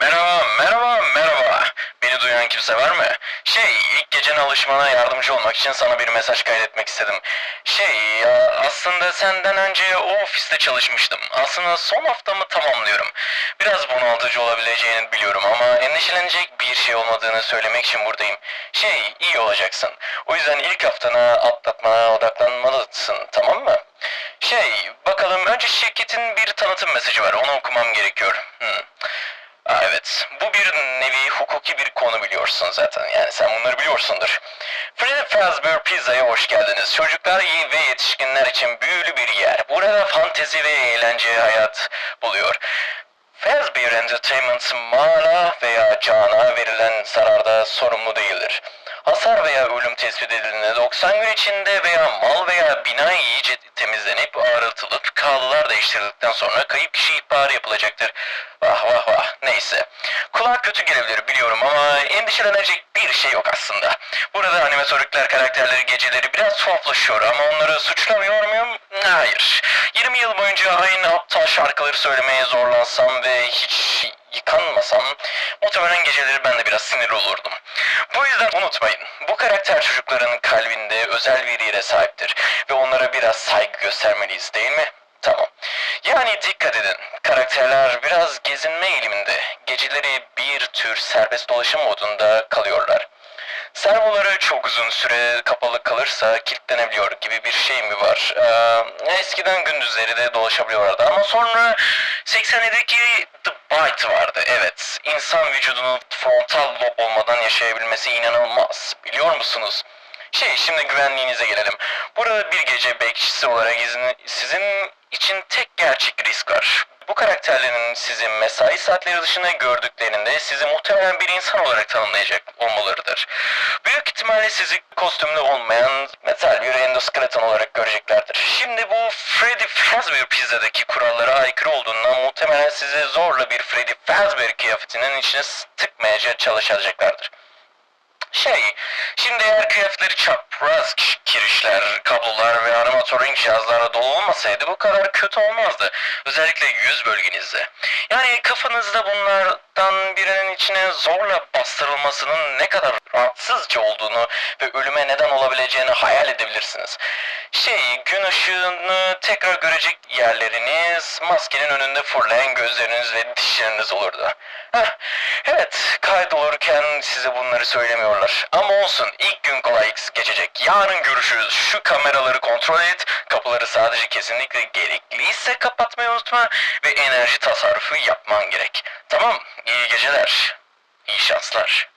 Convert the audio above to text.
Merhaba, merhaba, merhaba. Beni duyan kimse var mı? Şey, ilk gecene alışmana yardımcı olmak için sana bir mesaj kaydetmek istedim. Şey, aslında senden önce o ofiste çalışmıştım. Aslında son haftamı tamamlıyorum. Biraz bunaltıcı olabileceğini biliyorum ama endişelenecek bir şey olmadığını söylemek için buradayım. Şey, iyi olacaksın. O yüzden ilk haftana atlatmana odaklanmalısın, tamam mı? Şey, bakalım önce şirketin bir tanıtım mesajı var. Onu okumam gerekiyor. Hmm. Evet. Bu bir nevi hukuki bir konu biliyorsun zaten. Yani sen bunları biliyorsundur. Freddy Fazbear Pizza'ya hoş geldiniz. Çocuklar ve yetişkinler için büyülü bir yer. Burada fantezi ve eğlence hayat buluyor. Fazbear Entertainment mala veya cana verilen zararda sorumlu değildir. Hasar veya ölüm tespit edildiğinde 90 gün içinde veya mal veya bina iyice temizlenip ağrıtılıp kağıtlar değiştirildikten sonra kayıp kişi ihbarı yapılacaktır. Vah vah vah neyse. Kulağa kötü gelebilir biliyorum ama endişelenecek bir şey yok aslında. Burada animatörlükler karakterleri geceleri biraz tuhaflaşıyor ama onları suçlamıyor muyum? Hayır. 20 yıl boyunca aynı aptal şarkıları söylemeye zorlansam ve hiç yıkanmasam muhtemelen geceleri ben de biraz sinir olurdum. Bu yüzden unutmayın. Bu karakter çocukların kalbinde özel bir yere sahiptir ve onlara biraz saygı göstermeliyiz değil mi? Tamam. Yani dikkat edin. Karakterler biraz gezinme eğiliminde. Geceleri bir tür serbest dolaşım modunda kalıyorlar. Servoları çok uzun süre kapalı kalırsa kilitlenebiliyor gibi bir şey mi var? Ee, eskiden gündüzleri de dolaşabiliyorlardı ama sonra 87'deki The Bite vardı. Evet, insan vücudunun frontal lob olmadan yaşayabilmesi inanılmaz. Biliyor musunuz? Şey, şimdi güvenliğinize gelelim. Burada bir gece bekçisi olarak izin, sizin için tek gerçek risk var. Bu karakterlerin sizi mesai saatleri dışında gördüklerinde sizi muhtemelen bir insan olarak tanımlayacak olmalarıdır. Büyük ihtimalle sizi kostümlü olmayan metal bir endoskeleton olarak göreceklerdir. Şimdi bu Freddy Fazbear pizzadaki kurallara aykırı olduğundan muhtemelen sizi zorla bir Freddy Fazbear kıyafetinin içine tıkmaya çalışacaklardır. Şey, şimdi eğer kıyafetleri çapraz kirişler, kablolar ve animatörün cihazlarla dolu olmasaydı bu kadar kötü olmazdı. Özellikle yüz bölgenizde. Yani kafanızda bunlardan birinin içine zorla bastırılmasının ne kadar rahatsızca olduğunu ve ölüme neden olabileceğini hayal edebilirsiniz. Şey, gün ışığını tekrar görecek yerleriniz, maskenin önünde fırlayan gözleriniz ve dişleriniz olurdu. Heh, evet, kaydolurken size bunları söylemiyorlar. Ama olsun, ilk gün kolay geçecek. Yarın görüşürüz. Şu kameraları kontrol et, kapıları sadece kesinlikle gerekliyse kapatmayı unutma ve enerji tasarrufu yapman gerek. Tamam, iyi geceler. İyi şanslar.